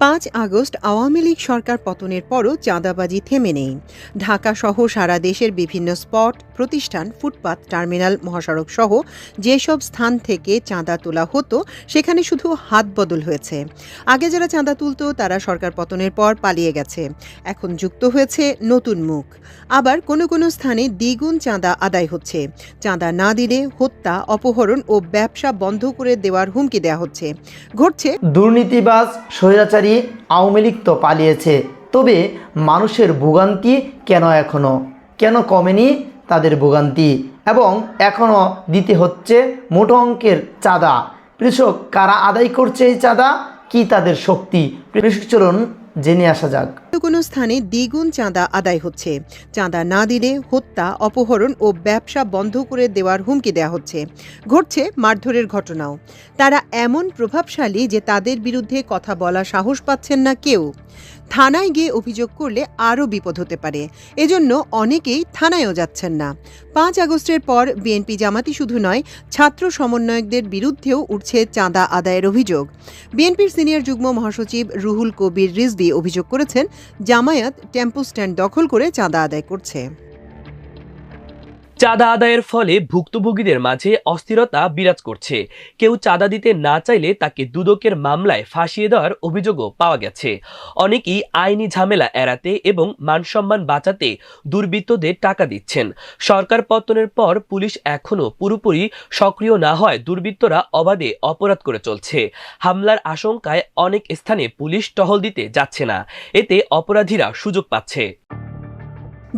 পাঁচ আগস্ট আওয়ামী লীগ সরকার পতনের পরও চাঁদাবাজি থেমে নেই। ঢাকা সহ সারা দেশের বিভিন্ন স্পট, প্রতিষ্ঠান, ফুটপাত, টার্মিনাল, মহাসড়ক সহ যেসব স্থান থেকে চাঁদা তোলা হতো, সেখানে শুধু হাত বদল হয়েছে। আগে যারা চাঁদা তুলতো, তারা সরকার পতনের পর পালিয়ে গেছে। এখন যুক্ত হয়েছে নতুন মুখ। আবার কোনো কোনো স্থানে দ্বিগুণ চাঁদা আদায় হচ্ছে। চাঁদা না দিলে হত্যা, অপহরণ ও ব্যবসা বন্ধ করে দেওয়ার হুমকি দেওয়া হচ্ছে। ঘটছে দুর্নীতিবাজ, স্বৈরাচারী আওয়ামী লীগ তো পালিয়েছে। তবে মানুষের ভোগান্তি কেন এখনও কেন কমেনি তাদের ভোগান্তি? এবং এখনও দিতে হচ্ছে মোটো অঙ্কের চাঁদা। কৃষক কারা আদায় করছে এই চাঁদা? কি তাদের শক্তি? কৃষক চলুন জেনে আসা যাক। কোনো স্থানে দ্বিগুণ চাঁদা আদায় হচ্ছে। চাঁদা না দিলে হত্যা, অপহরণ ও ব্যবসা বন্ধ করে দেওয়ার হুমকি দেওয়া হচ্ছে। ঘটছে মারধরের ঘটনাও। তারা এমন প্রভাবশালী যে তাদের বিরুদ্ধে কথা বলা সাহস পাচ্ছেন না কেউ। থানায় গিয়ে অভিযোগ করলে আরও বিপদ হতে পারে। এজন্য অনেকেই থানায়ও যাচ্ছেন না। পাঁচ আগস্টের পর বিএনপি জামাতি শুধু নয়, ছাত্র সমন্বয়কদের বিরুদ্ধেও উঠছে চাঁদা আদায়ের অভিযোগ। বিএনপির সিনিয়র যুগ্ম মহাসচিব রুহুল কবির রিজভি অভিযোগ করেছেন, জামায়াত টেম্পো স্ট্যান্ড দখল করে চাঁদা আদায় করছে। চাঁদা আদায়ের ফলে ভুক্তভোগীদের মাঝে অস্থিরতা বিরাজ করছে। কেউ চাঁদা দিতে না চাইলে তাকে দুদকের মামলায় ফাঁসিয়ে দেওয়ার অভিযোগও পাওয়া গেছে। অনেকেই আইনি ঝামেলা এড়াতে এবং মানসম্মান বাঁচাতে দুর্বৃত্তদের টাকা দিচ্ছেন। সরকার পতনের পর পুলিশ এখনও পুরোপুরি সক্রিয় না হয় দুর্বৃত্তরা অবাধে অপরাধ করে চলছে। হামলার আশঙ্কায় অনেক স্থানে পুলিশ টহল দিতে যাচ্ছে না। এতে অপরাধীরা সুযোগ পাচ্ছে।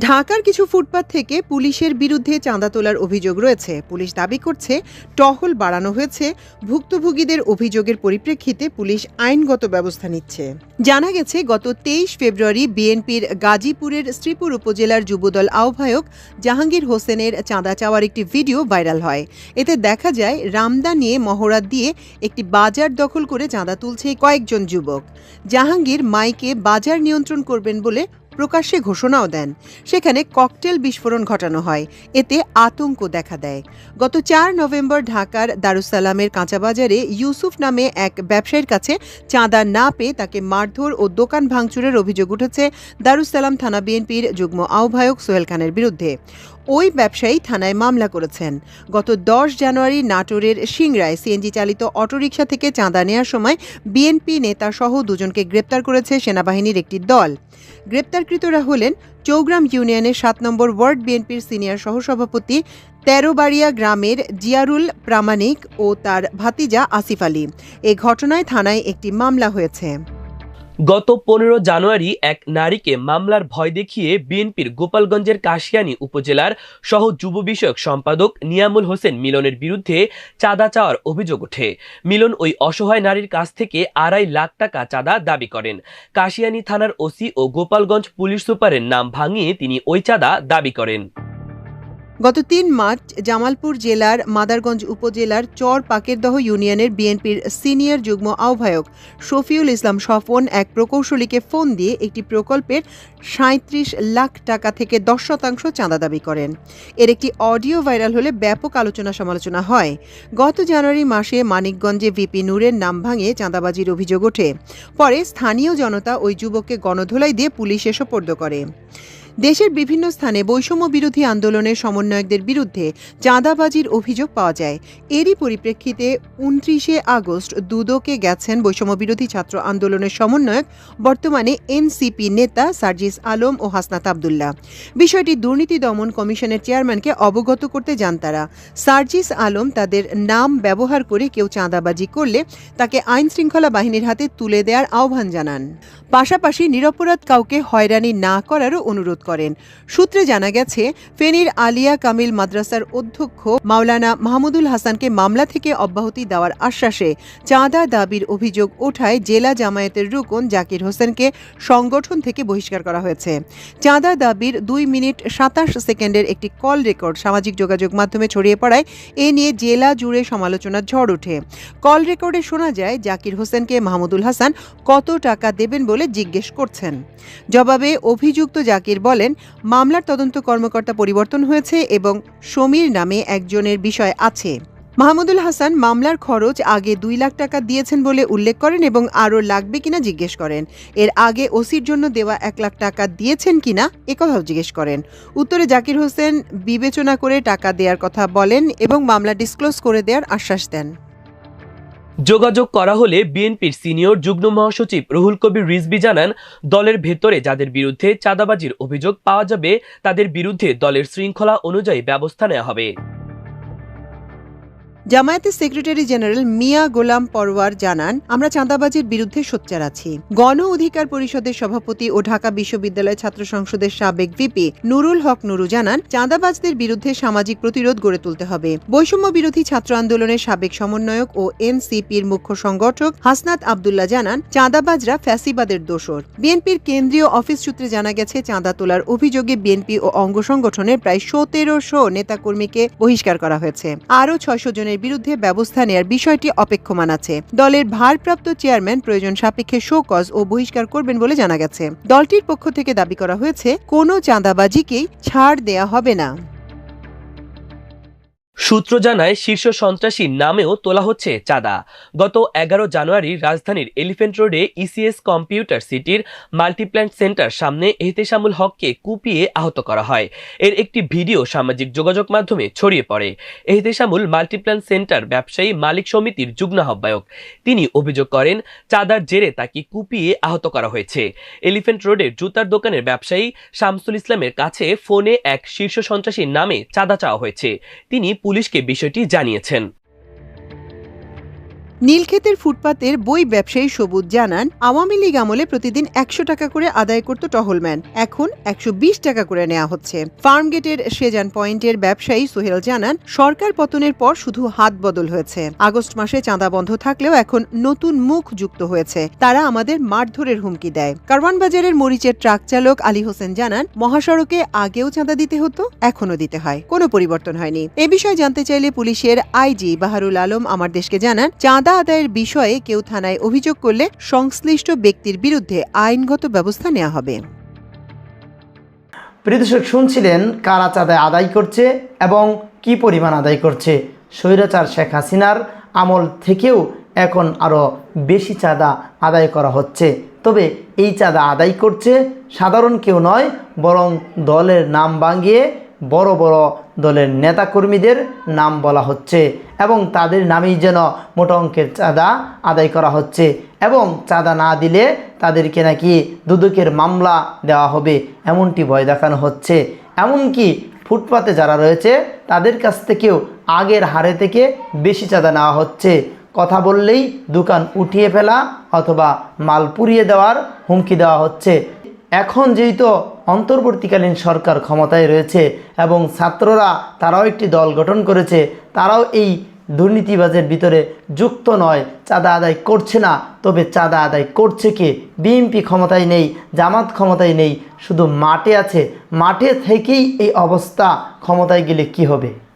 ঢাকার কিছু ফুটপাত থেকে পুলিশের বিরুদ্ধে চাঁদা তোলার অভিযোগ রয়েছে। পুলিশ দাবি করছে, টহল বাড়ানো হয়েছে, ভুক্তভোগীদের অভিযোগের পরিপ্রেক্ষিতে পুলিশ আইনগত ব্যবস্থা নিচ্ছে। জানা গেছে, গত তেইশ ফেব্রুয়ারি বিএনপির গাজীপুরের শ্রীপুর উপজেলার যুবদল আহ্বায়ক জাহাঙ্গীর হোসেনের চাঁদা চাওয়ার একটি ভিডিও ভাইরাল হয়। এতে দেখা যায়, রামদা নিয়ে মহড়া দিয়ে একটি বাজার দখল করে চাঁদা তুলছে কয়েকজন যুবক। জাহাঙ্গীর মাইকে বাজার নিয়ন্ত্রণ করবেন বলে প্রকাশ্যে ঘোষণাও দেন। সেখানে ককটেল বিস্ফোরণ ঘটানো হয়। এতে আতঙ্ক দেখা দেয়। গত চার নভেম্বর ঢাকার দারুসালামের কাঁচাবাজারে ইউসুফ নামে এক ব্যবসায়ীর কাছে চাঁদা না পেয়ে তাকে মারধর ও দোকান ভাঙচুরের অভিযোগ উঠেছে দারুসালাম থানা বিএনপির যুগ্ম আহ্বায়ক সোহেল খানের বিরুদ্ধে। ওই ব্যবসায়ী থানায় মামলা করেছেন। গত দশ জানুয়ারি নাটোরের সিংড়ায় সিএনজি চালিত অটোরিকশা থেকে চাঁদা নেওয়ার সময় বিএনপি নেতা সহ দুজনকে গ্রেপ্তার করেছে সেনাবাহিনীর একটি দল। গ্রেপ্তারকৃতরা হলেন চৌগ্রাম ইউনিয়নের সাত নম্বর ওয়ার্ড বিএনপির সিনিয়র সহসভাপতি তেরোবাড়িয়া গ্রামের জিয়ারুল প্রামাণিক ও তার ভাতিজা আসিফ আলী। এ ঘটনায় থানায় একটি মামলা হয়েছে। গত পনেরো জানুয়ারি এক নারীকে মামলার ভয় দেখিয়ে বিএনপির গোপালগঞ্জের কাশিয়ানী উপজেলার সহ যুব বিষয়ক সম্পাদক নিয়ামুল হোসেন মিলনের বিরুদ্ধে চাঁদা চাওয়ার অভিযোগ ওঠে। মিলন ওই অসহায় নারীর কাছ থেকে আড়াই লাখ টাকা চাঁদা দাবি করেন। কাশিয়ানী থানার ওসি ও গোপালগঞ্জ পুলিশ সুপারের নাম ভাঙিয়ে তিনি ওই চাঁদা দাবি করেন। গত তিন মার্চ জামালপুর জেলার মাদারগঞ্জ উপজেলার চর পাকেরদহ ইউনিয়নের বিএনপির সিনিয়র যুগ্ম আহ্বায়ক শফিউল ইসলাম স্বপন এক প্রকৌশলীকে ফোন দিয়ে একটি প্রকল্পের সাঁত্রিশ লাখ টাকা থেকে দশ শতাংশ চাঁদা দাবি করেন। এর একটি অডিও ভাইরাল হলে ব্যাপক আলোচনা সমালোচনা হয়। গত জানুয়ারি মাসে মানিকগঞ্জে ভিপি নূরের নাম ভাঙে চাঁদাবাজির অভিযোগ ওঠে। পরে স্থানীয় জনতা ওই যুবককে গণধোলাই দিয়ে পুলিশে সোপর্দ করে। দেশের বিভিন্ন স্থানে বৈষম্য বিরোধী আন্দোলনের সমন্বয়কদের বিরুদ্ধে চাঁদাবাজির অভিযোগ পাওয়া যায়। এরই পরিপ্রেক্ষিতে উনত্রিশে আগস্ট দুদকে গেছেন বৈষম্য বিরোধী ছাত্র আন্দোলনের সমন্বয়ক বর্তমানে এনসিপি নেতা সার্জিস আলম ও হাসনাত আবদুল্লাহ। বিষয়টি দুর্নীতি দমন কমিশনের চেয়ারম্যানকে অবগত করতে যান তারা। সার্জিস আলম তাদের নাম ব্যবহার করে কেউ চাঁদাবাজি করলে তাকে আইন শৃঙ্খলা বাহিনীর হাতে তুলে দেওয়ার আহ্বান জানান। পাশাপাশি নিরপরাধ কাউকে হয়রানি না করারও অনুরোধ করেন। সূত্রে জানা গেছে, ফেনীর আলিয়া কামিল মাদ্রাসার অধ্যক্ষ মাওলানা মাহমুদুল হাসানকে মামলা থেকে অব্যাহতি দেওয়ার আশ্বাসে চাঁদা দাবির অভিযোগ ওঠায় জেলা জামায়াতের রুকন জাকির হোসেনকে সংগঠন থেকে বহিষ্কার করা হয়েছে। চাঁদা দাবির দুই মিনিট সাতাশ সেকেন্ডের একটি কল রেকর্ড সামাজিক যোগাযোগ মাধ্যমে ছড়িয়ে পড়ায় এ নিয়ে জেলা জুড়ে সমালোচনার ঝড় ওঠে। কল রেকর্ডে শোনা যায়, জাকির হোসেনকে মাহমুদুল হাসান কত টাকা দেবেন বলে জিজ্ঞেস করছেন। জবাবে অভিযুক্ত জাকির বলেন, মামলার তদন্ত কর্মকর্তা পরিবর্তন হয়েছে এবং সমীর নামে একজনের বিষয় আছে। মাহমুদুল হাসান মামলার খরচ আগে দুই লাখ টাকা দিয়েছেন বলে উল্লেখ করেন এবং আরও লাগবে কিনা জিজ্ঞেস করেন। এর আগে ওসির জন্য দেওয়া এক লাখ টাকা দিয়েছেন কিনা একথাও জিজ্ঞেস করেন। উত্তরে জাকির হোসেন, বিবেচনা করে টাকা দেওয়ার কথা বলেন এবং মামলা ডিসক্লোজ করে দেওয়ার আশ্বাস দেন। যোগাযোগ করা হলে বিএনপির সিনিয়র যুগ্ম মহাসচিব রুহুল কবির রিজবি জানান, দলের ভেতরে যাদের বিরুদ্ধে চাঁদাবাজির অভিযোগ পাওয়া যাবে, তাদের বিরুদ্ধে দলের শৃঙ্খলা অনুযায়ী ব্যবস্থা নেওয়া হবে। জামায়াতের সেক্রেটারি জেনারেল মিয়া গোলাম পরওয়ার জানান, আমরা চাঁদাবাজির বিরুদ্ধে সোচ্চার আছি। গণ অধিকার পরিষদের সভাপতি ও ঢাকা বিশ্ববিদ্যালয় ছাত্র সংসদের সাবেক ভিপি নুরুল হক নুরু জানান, চাঁদাবাজদের বিরুদ্ধে সামাজিক প্রতিরোধ গড়ে তুলতে হবে। বৈষম্য বিরোধী ছাত্র আন্দোলনের সাবেক সমন্বয়ক ও এনসিপির মুখ্য সংগঠক হাসনাত আবদুল্লাহ জানান, চাঁদাবাজরা ফ্যাসিবাদের দোষর। বিএনপির কেন্দ্রীয় অফিস সূত্রে জানা গেছে, চাঁদা তোলার অভিযোগে বিএনপি ও অঙ্গ সংগঠনের প্রায় সতেরোশো নেতাকর্মীকে বহিষ্কার করা হয়েছে। আরও ছয়শো জনের বিরুদ্ধে ব্যবস্থা নেয়ার বিষয়টি অপেক্ষমান আছে। দলের ভারপ্রাপ্ত চেয়ারম্যান প্রয়োজন সাপেক্ষে শোকজ ও বহিষ্কার করবেন বলে জানা গেছে। দলটির পক্ষ থেকে দাবি করা হয়েছে, কোনো চাঁদাবাজিকেই ছাড় দেয়া হবে না। সূত্র জানায় শীর্ষ সন্ত্রাসীর নামেও তোলা হচ্ছে চাঁদা। গত এগারো জানুয়ারি রাজধানীর এলিফ্যান্ট রোডে ইসিএস কম্পিউটার সিটির মাল্টিপ্ল্যান্ট সেন্টার সামনে এহতেশামুল হককে কুপিয়ে আহত করা হয়। এর একটি ভিডিও সামাজিক যোগাযোগ মাধ্যমে ছড়িয়ে পড়ে। এহতেশামুল মাল্টিপ্ল্যান্ট সেন্টার ব্যবসায়ী মালিক সমিতির যুগ্ম আহ্বায়ক। তিনি অভিযোগ করেন, চাঁদার জেরে তাকে কুপিয়ে আহত করা হয়েছে। এলিফ্যান্ট রোডের জুতার দোকানের ব্যবসায়ী শামসুল ইসলামের কাছে ফোনে এক শীর্ষ সন্ত্রাসীর নামে চাঁদা চাওয়া হয়েছে। তিনি পুলিশকে বিষয়টি জানিয়েছেন। নীলক্ষেতের ফুটপাতের বই ব্যবসায়ী সবুজ জানান, আওয়ামী লীগ আমলে প্রতিদিন একশো টাকা করে আদায় করত টহলম্যান। এখন একশো বিশ টাকা করে নেওয়া হচ্ছে। ফার্মগেটের সেজান পয়েন্টের ব্যবসায়ী সোহেল জানান, সরকার পতনের পর শুধু হাত বদল হয়েছে। আগস্ট মাসে চাঁদা বন্ধ থাকলেও এখন নতুন মুখ যুক্ত হয়েছে। তারা আমাদের মারধরের হুমকি দেয়। কারওয়ান বাজারের মরিচের ট্রাক চালক আলী হোসেন জানান, মহাসড়কে আগেও চাঁদা দিতে হতো, এখনও দিতে হয়। কোনো পরিবর্তন হয়নি। এ বিষয়ে জানতে চাইলে পুলিশের আইজি বাহারুল আলম আমার দেশকে জানান, চাঁদা আদায়ের বিষয়ে কেউ থানায় অভিযোগ করলে সংশ্লিষ্ট ব্যক্তির বিরুদ্ধে আইনগত ব্যবস্থা নেওয়া হবে। প্রিয়দর্শক শুনছিলেন কারা চাঁদায় আদায় করছে এবং কি পরিমাণ আদায় করছে। স্বৈরাচার শেখ হাসিনার আমল থেকেও এখন আরও বেশি চাঁদা আদায় করা হচ্ছে। তবে এই চাঁদা আদায় করছে সাধারণ কেউ নয়, বরং দলের নাম ভাঙিয়ে বড় বড় দলের নেতাকর্মীদের নাম বলা হচ্ছে এবং তাদের নামেই যেন মোটা অঙ্কের চাঁদা আদায় করা হচ্ছে এবং চাঁদা না দিলে তাদেরকে নাকি দুদকের মামলা দেওয়া হবে, এমনটি ভয় দেখানো হচ্ছে। এমনকি ফুটপাতে যারা রয়েছে, তাদের কাছ থেকেও আগের হারে থেকে বেশি চাঁদা নেওয়া হচ্ছে। কথা বললেই দোকান উঠিয়ে ফেলা অথবা মাল পুড়িয়ে দেওয়ার হুমকি দেওয়া হচ্ছে। এখন যেহেতু অন্তর্বর্তীকালীন সরকার ক্ষমতায় রয়েছে এবং ছাত্ররা তারাও একটি দল গঠন করেছে, তারাও এই দুর্নীতিবাজের ভিতরে যুক্ত নয়, চাঁদা আদায় করছে না। তবে চাঁদা আদায় করছে কে? বিএনপি ক্ষমতায় নেই, জামাত ক্ষমতায় নেই, শুধু মাঠে আছে। মাঠে থেকেই এই অবস্থা, ক্ষমতায় গেলে কি হবে?